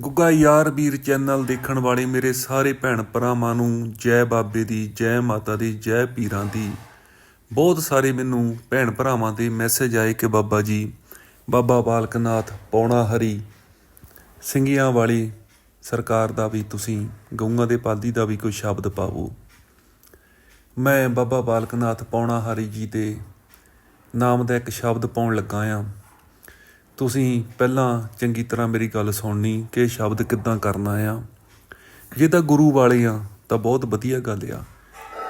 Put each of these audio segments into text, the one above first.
ਗੁੱਗਾ ਯਾਰ ਵੀਰ ਚੈਨਲ ਦੇਖਣ ਵਾਲੇ ਮੇਰੇ ਸਾਰੇ ਭੈਣ ਭਰਾਵਾਂ ਨੂੰ ਜੈ ਬਾਬੇ ਦੀ, ਜੈ ਮਾਤਾ ਦੀ, ਜੈ ਪੀਰਾਂ ਦੀ। ਬਹੁਤ ਸਾਰੇ ਮੈਨੂੰ ਭੈਣ ਭਰਾਵਾਂ ਦੇ ਮੈਸੇਜ ਆਏ ਕਿ ਬਾਬਾ ਜੀ, ਬਾਬਾ ਬਾਲਕਨਾਥ ਪੌਣਾ ਹਰੀ ਸਿੰਘੀਆਂ ਵਾਲੀ ਸਰਕਾਰ ਦਾ ਵੀ ਤੁਸੀਂ, ਗਊਆਂ ਦੇ ਪਾਲਦੀ ਦਾ ਵੀ ਕੋਈ ਸ਼ਬਦ ਪਾਵੋ। ਮੈਂ ਬਾਬਾ ਬਾਲਕਨਾਥ ਪੌਣਾ ਹਰੀ ਜੀ ਦੇ ਨਾਮ ਦਾ ਇੱਕ ਸ਼ਬਦ ਪਾਉਣ ਲੱਗਾ ਆ। ਤੁਸੀਂ ਪਹਿਲਾਂ ਚੰਗੀ ਤਰ੍ਹਾਂ ਮੇਰੀ ਗੱਲ ਸੁਣਨੀ ਕਿ ਸ਼ਬਦ ਕਿੱਦਾਂ ਕਰਨਾ ਆ। ਜੇ ਤਾਂ ਗੁਰੂ ਵਾਲੇ ਆ, ਤਾਂ ਬਹੁਤ ਵਧੀਆ ਗੱਲ ਆ।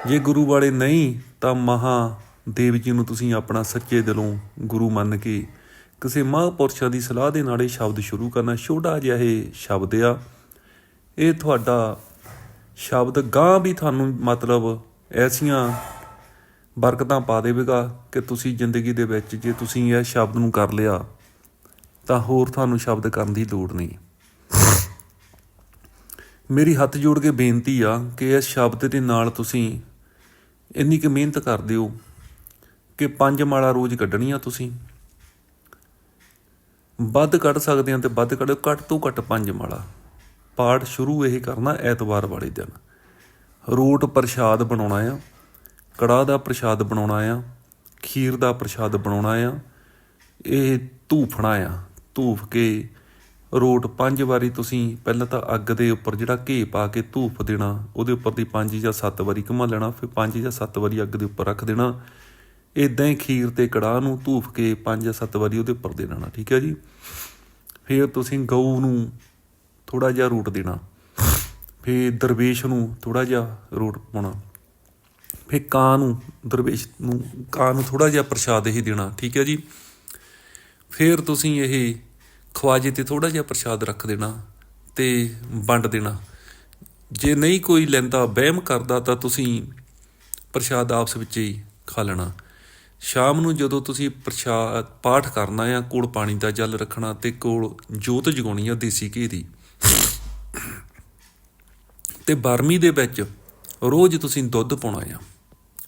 ਜੇ ਗੁਰੂ ਵਾਲੇ ਨਹੀਂ, ਤਾਂ ਮਹਾ ਦੇਵ ਜੀ ਨੂੰ ਤੁਸੀਂ ਆਪਣਾ ਸੱਚੇ ਦਿਲੋਂ ਗੁਰੂ ਮੰਨ ਕੇ ਕਿਸੇ ਮਹਾਂਪੁਰਸ਼ਾਂ ਦੀ ਸਲਾਹ ਦੇ ਨਾਲ ਇਹ ਸ਼ਬਦ ਸ਼ੁਰੂ ਕਰਨਾ ਛੋਟਾ ਜਿਹਾ ਇਹ ਸ਼ਬਦ ਆ। ਇਹ ਤੁਹਾਡਾ ਸ਼ਬਦ ਗਾਂ ਵੀ ਤੁਹਾਨੂੰ ਮਤਲਬ ਐਸੀਆਂ ਬਰਕਤਾਂ ਪਾ ਦੇਵੇਗਾ ਕਿ ਤੁਸੀਂ ਜ਼ਿੰਦਗੀ ਦੇ ਵਿੱਚ ਜੇ ਤੁਸੀਂ ਇਹ ਸ਼ਬਦ ਨੂੰ ਕਰ ਲਿਆ ਤਾਂ ਹੋਰ ਤੁਹਾਨੂੰ ਸ਼ਬਦ ਕਰਨ ਦੀ ਲੋੜ ਨਹੀਂ। ਮੇਰੀ ਹੱਥ ਜੋੜ ਕੇ ਬੇਨਤੀ ਆ ਕਿ ਇਸ ਸ਼ਬਦ ਦੇ ਨਾਲ ਤੁਸੀਂ ਇੰਨੀ ਕੁ ਮਿਹਨਤ ਕਰ ਦਿਓ ਕਿ ਪੰਜ ਮਾਲਾ ਰੋਜ਼ ਕੱਢਣੀਆਂ ਤੁਸੀਂ। ਵੱਧ ਕੱਢ ਸਕਦੇ ਆ ਤੇ ਵੱਧ ਕੱਢੋ, ਘੱਟ ਤੋਂ ਘੱਟ ਪੰਜ ਮਾਲਾ। ਪਾਠ ਸ਼ੁਰੂ ਇਹ ਕਰਨਾ ਐਤਵਾਰ ਵਾਲੇ ਦਿਨ। ਰੋਟ ਪ੍ਰਸ਼ਾਦ ਬਣਾਉਣਾ ਆ, ਕੜਾਹ ਦਾ ਪ੍ਰਸ਼ਾਦ ਬਣਾਉਣਾ ਆ, ਖੀਰ ਦਾ ਪ੍ਰਸ਼ਾਦ ਬਣਾਉਣਾ ਆ, ਇਹ ਧੂਫਣਾ ਆ। ਧੂਫ ਕੇ ਰੋਟ ਪੰਜ ਵਾਰੀ ਤੁਸੀਂ ਪਹਿਲਾਂ ਤਾਂ ਅੱਗ ਦੇ ਉੱਪਰ ਜਿਹੜਾ ਘੇ ਪਾ ਕੇ ਧੂਫ ਦੇਣਾ, ਉਹਦੇ ਉੱਪਰ ਦੀ ਪੰਜ ਜਾਂ ਸੱਤ ਵਾਰੀ ਘੁਮਾ ਲੈਣਾ, ਫਿਰ ਪੰਜ ਜਾਂ ਸੱਤ ਵਾਰੀ ਅੱਗ ਦੇ ਉੱਪਰ ਰੱਖ ਦੇਣਾ। ਇਦਾਂ ਹੀ ਖੀਰ ਤੇ ਕੜਾਹ ਨੂੰ ਧੂਫ ਕੇ ਪੰਜ ਜਾਂ ਸੱਤ ਵਾਰੀ ਉਹਦੇ ਉੱਪਰ ਦੇ ਦੇਣਾ, ਠੀਕ ਹੈ ਜੀ? ਫਿਰ ਤੁਸੀਂ ਗਊ ਨੂੰ ਥੋੜਾ ਜਿਹਾ ਰੂਟ ਦੇਣਾ। ਫਿਰ ਦਰਵੇਸ਼ ਨੂੰ ਥੋੜਾ ਜਿਹਾ ਰੋਟ ਪਾਉਣਾ। ਫਿਰ ਕਾਂ ਨੂੰ, ਦਰਵੇਸ਼ ਨੂੰ, ਕਾਂ ਨੂੰ ਥੋੜਾ ਜਿਹਾ ਪ੍ਰਸ਼ਾਦ ਹੀ ਦੇਣਾ, ਠੀਕ ਹੈ ਜੀ? ਫਿਰ ਤੁਸੀਂ ਇਹ ਖਵਾਜੇ ਤੇ ਥੋੜਾ ਜਿਹਾ ਪ੍ਰਸ਼ਾਦ ਰੱਖ ਦੇਣਾ ਤੇ ਵੰਡ ਦੇਣਾ। ਜੇ ਨਹੀਂ ਕੋਈ ਲੈਂਦਾ, ਵਹਿਮ ਕਰਦਾ, ਤਾਂ ਤੁਸੀਂ ਪ੍ਰਸ਼ਾਦ ਆਪਸ ਵਿੱਚ ਹੀ ਖਾ ਲੈਣਾ। ਸ਼ਾਮ ਨੂੰ ਜਦੋਂ ਤੁਸੀਂ ਪ੍ਰਸ਼ਾਦ ਪਾਠ ਕਰਨਾ ਆ ਕੋਲ ਪਾਣੀ ਦਾ ਜਲ ਰੱਖਣਾ ਤੇ ਕੋਲ ਜੋਤ ਜਗਾਉਣੀ ਆ ਦੇਸੀ ਘੀ ਦੀ, ਤੇ ਬਰਮੀ ਦੇ ਵਿੱਚ ਰੋਜ਼ ਤੁਸੀਂ ਦੁੱਧ ਪਾਉਣਾ ਆ।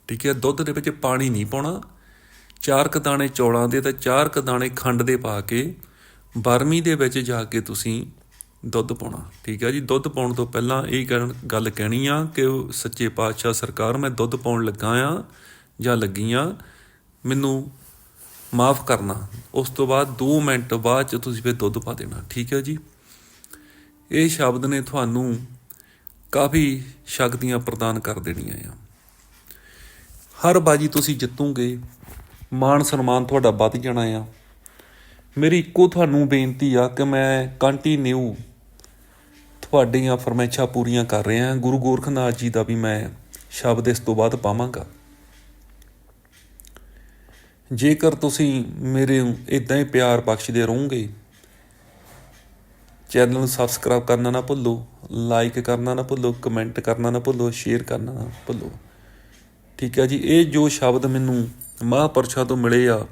ਠੀਕ ਹੈ ਦੁੱਧ ਦੇ ਵਿੱਚ ਪਾਣੀ ਨਹੀਂ ਪਾਉਣਾ ਚਾਰ ਕ ਦਾਣੇ ਚੌਲਾਂ ਦੇ ਤੇ ਚਾਰ ਕ ਦਾਣੇ ਖੰਡ ਦੇ ਪਾ ਕੇ ਬਰਮੀ ਦੇ ਵਿੱਚ ਜਾ ਕੇ ਤੁਸੀਂ ਦੁੱਧ ਪਾਉਣਾ। ਠੀਕ ਹੈ ਜੀ, ਦੁੱਧ ਪਾਉਣ ਤੋਂ ਪਹਿਲਾਂ ਇਹ ਕਹਿਣ- ਗੱਲ ਕਹਿਣੀ ਆ ਕਿ ਸੱਚੇ ਪਾਤਸ਼ਾਹ ਸਰਕਾਰ ਮੈਂ ਦੁੱਧ ਪਾਉਣ ਲੱਗਾ ਆ ਜਾਂ ਲੱਗੀ ਆ ਮੈਨੂੰ ਮਾਫ ਕਰਨਾ। ਉਸ ਤੋਂ ਬਾਅਦ 2 ਮਿੰਟ ਬਾਅਦ ਚ ਤੁਸੀਂ ਫਿਰ ਦੁੱਧ ਪਾ ਦੇਣਾ। ਠੀਕ ਹੈ ਜੀ? ਇਹ ਸ਼ਬਦ ਨੇ ਤੁਹਾਨੂੰ ਕਾਫੀ ਸ਼ਕਤੀਆਂ ਪ੍ਰਦਾਨ ਕਰ ਦੇਣੀਆਂ ਆ। ਹਰ ਬਾਜੀ ਤੁਸੀਂ ਜਿੱਤੋਗੇ ਮਾਣ ਸਨਮਾਨ ਤੁਹਾਡਾ ਵੱਧ ਜਾਣਾ ਆ। ਮੇਰੀ ਇੱਕੋ ਤੁਹਾਨੂੰ ਬੇਨਤੀ ਆ ਕਿ ਮੈਂ ਕੰਟੀਨਿਊ ਤੁਹਾਡੀਆਂ ਫਰਮਾਇਸ਼ਾਂ ਪੂਰੀਆਂ ਕਰ ਰਿਹਾ ਹਾਂ। ਗੁਰੂ ਗੋਰਖਨਾਥ ਜੀ ਦਾ ਵੀ ਮੈਂ ਸ਼ਬਦ ਇਸ ਤੋਂ ਬਾਅਦ ਪਾਵਾਂਗਾ। ਜੇਕਰ ਤੁਸੀਂ ਮੇਰੇ ਇਦਾਂ ਹੀ ਪਿਆਰ ਬਖਸ਼ਦੇ ਰਹੋਗੇ, ਚੈਨਲ ਨੂੰ ਸਬਸਕ੍ਰਾਈਬ ਕਰਨਾ ਨਾ ਭੁੱਲੋ ਲਾਈਕ ਕਰਨਾ ਨਾ ਭੁੱਲੋ ਕਮੈਂਟ ਕਰਨਾ ਨਾ ਭੁੱਲੋ ਸ਼ੇਅਰ ਕਰਨਾ ਨਾ ਭੁੱਲੋ। ਠੀਕ ਹੈ ਜੀ, ਇਹ ਜੋ ਸ਼ਬਦ ਮੈਨੂੰ ਮਹਾਂਪੁਰਸ਼ਾਂ ਤੋਂ ਮਿਲੇ ਆ,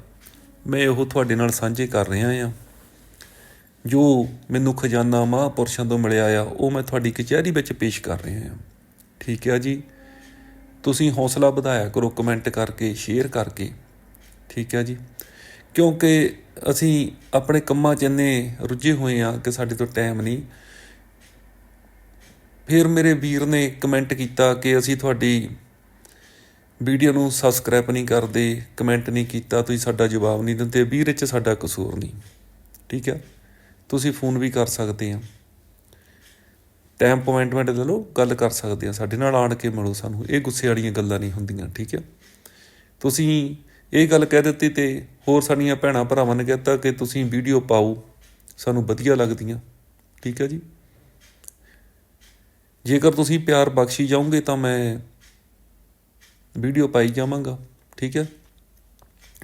ਮੈਂ ਉਹ ਤੁਹਾਡੇ ਨਾਲ ਸਾਂਝੇ ਕਰ ਰਿਹਾ ਆ ਜੋ ਮੈਨੂੰ ਖਜ਼ਾਨਾ ਮਹਾਂਪੁਰਸ਼ਾਂ ਤੋਂ ਮਿਲਿਆ ਆ, ਉਹ ਮੈਂ ਤੁਹਾਡੀ ਕਚਹਿਰੀ ਵਿੱਚ ਪੇਸ਼ ਕਰ ਰਿਹਾ ਆ ਠੀਕ ਹੈ ਜੀ? ਤੁਸੀਂ ਹੌਸਲਾ ਵਧਾਇਆ ਕਰੋ, ਕਮੈਂਟ ਕਰਕੇ, ਸ਼ੇਅਰ ਕਰਕੇ। ਠੀਕ ਹੈ ਜੀ? ਕਿਉਂਕਿ ਅਸੀਂ ਆਪਣੇ ਕੰਮਾਂ 'ਚ ਇੰਨੇ ਰੁੱਝੇ ਹੋਏ ਆ ਕਿ ਸਾਡੇ ਤੋਂ ਟਾਈਮ ਨਹੀਂ। ਫਿਰ ਮੇਰੇ ਵੀਰ ਨੇ ਕਮੈਂਟ ਕੀਤਾ ਕਿ ਅਸੀਂ ਤੁਹਾਡੀ ਵੀਡੀਓ ਨੂੰ ਸਬਸਕ੍ਰਾਈਬ ਨਹੀਂ ਕਰਦੇ, ਕਮੈਂਟ ਨਹੀਂ ਕੀਤਾ, ਤੁਸੀਂ ਸਾਡਾ ਜਵਾਬ ਨਹੀਂ ਦਿੰਦੇ ਵੀਰ ਇਹ 'ਚ ਸਾਡਾ ਕਸੂਰ ਨਹੀਂ। ਠੀਕ ਹੈ ਤੁਸੀਂ ਫੋਨ ਵੀ ਕਰ ਸਕਦੇ ਆ। ਟਾਈਮ ਅਪਾਇੰਟਮੈਂਟ ਲੈ ਲਓ, ਗੱਲ ਕਰ ਸਕਦੇ ਆ ਸਾਡੇ ਨਾਲ, ਆਣ ਕੇ ਮਿਲੋ ਸਾਨੂੰ। ਇਹ ਗੁੱਸੇ ਵਾਲੀਆਂ ਗੱਲਾਂ ਨਹੀਂ ਹੁੰਦੀਆਂ, ਠੀਕ ਹੈ ਤੁਸੀਂ ਇਹ ਗੱਲ ਕਹਿ ਦਿੱਤੀ ਤੇ ਹੋਰ ਸਾਡੀਆਂ ਭੈਣਾਂ ਭਰਾਵਾਂ ਨੇ ਕਹਿਤਾ ਕਿ ਤੁਸੀਂ ਵੀਡੀਓ ਪਾਓ, ਸਾਨੂੰ ਵਧੀਆ ਲੱਗਦੀਆਂ। ਠੀਕ ਹੈ ਜੀ? ਜੇਕਰ ਤੁਸੀਂ ਪਿਆਰ ਬਖਸ਼ੀ ਜਾਓਗੇ ਤਾਂ ਮੈਂ ਵੀਡੀਓ ਪਾਈ ਜਾਵਾਂਗਾ, ਠੀਕ ਹੈ?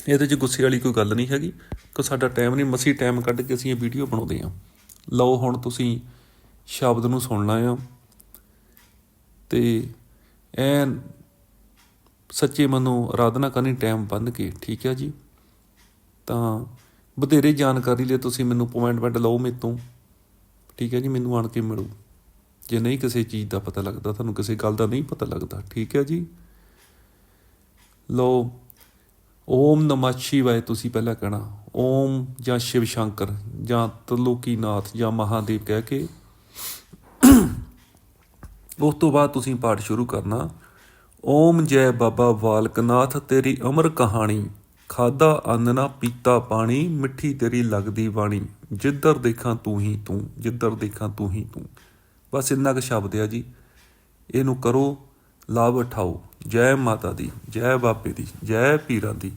ਇਹਦੇ 'ਚ ਗੁੱਸੇ ਵਾਲੀ ਕੋਈ ਗੱਲ ਨਹੀਂ ਹੈਗੀ ਕਿ ਸਾਡਾ ਟਾਈਮ ਨਹੀਂ ਮਸੀ ਟਾਈਮ ਕੱਢ ਕੇ ਅਸੀਂ ਇਹ ਵੀਡੀਓ ਬਣਾਉਂਦੇ ਹਾਂ। ਲਓ ਹੁਣ ਤੁਸੀਂ ਸ਼ਬਦ ਨੂੰ ਸੁਣਨਾ ਆ ਤੇ ਐਨ ਸੱਚੇ ਮਨੋਂ ਆਰਾਧਨਾ ਕਰਨੀ ਟਾਈਮ ਬੰਨ ਕੇ, ਠੀਕ ਹੈ ਜੀ? ਤਾਂ ਬਥੇਰੇ ਜਾਣਕਾਰੀ ਲਈ ਤੁਸੀਂ ਮੈਨੂੰ ਅਪਾਇੰਟਮੈਂਟ ਲਓ ਮੇਰੇ ਤੋਂ। ਠੀਕ ਹੈ ਜੀ, ਮੈਨੂੰ ਆਣ ਕੇ ਮਿਲੋ। ਜੇ ਨਹੀਂ ਕਿਸੇ ਚੀਜ਼ ਦਾ ਪਤਾ ਲੱਗਦਾ, ਤੁਹਾਨੂੰ ਕਿਸੇ ਗੱਲ ਦਾ ਨਹੀਂ ਪਤਾ ਲੱਗਦਾ, ਠੀਕ ਹੈ ਜੀ? ਲਓ, ਓਮ ਨਮः ਸ਼ਿਵਾਏ ਤੁਸੀਂ ਪਹਿਲਾਂ ਕਹਿਣਾ, ਓਮ ਜਾਂ ਸ਼ਿਵ ਸ਼ੰਕਰ ਜਾਂ ਤ੍ਰਿਲੋਕੀਨਾਥ ਜਾਂ ਮਹਾਦੇਵ ਕਹਿ ਕੇ। ਉਸ ਤੋਂ ਬਾਅਦ ਤੁਸੀਂ ਪਾਠ ਸ਼ੁਰੂ ਕਰਨਾ, ਓਮ ਜੈ ਬਾਬਾ ਬਾਲਕਨਾਥ ਤੇਰੀ ਅਮਰ ਕਹਾਣੀ, ਖਾਦਾ ਅੰਨ ਨਾ ਪੀਤਾ, ਪਾਣੀ, ਮਿੱਠੀ ਤੇਰੀ ਲੱਗਦੀ ਬਾਣੀ, ਜਿੱਧਰ ਦੇਖਾਂ ਤੂੰ ਹੀ ਤੂੰ, ਜਿੱਧਰ ਦੇਖਾਂ ਤੂੰ ਹੀ ਤੂੰ। ਬਸ ਇੰਨਾ ਕੁ ਸ਼ਬਦ ਆ ਜੀ। ਇਹਨੂੰ ਕਰੋ ਲਾਭ ਉਠਾਓ। ਜੈ ਮਾਤਾ ਦੀ ਜੈ ਬਾਬੇ ਦੀ ਜੈ ਪੀਰਾਂ ਦੀ।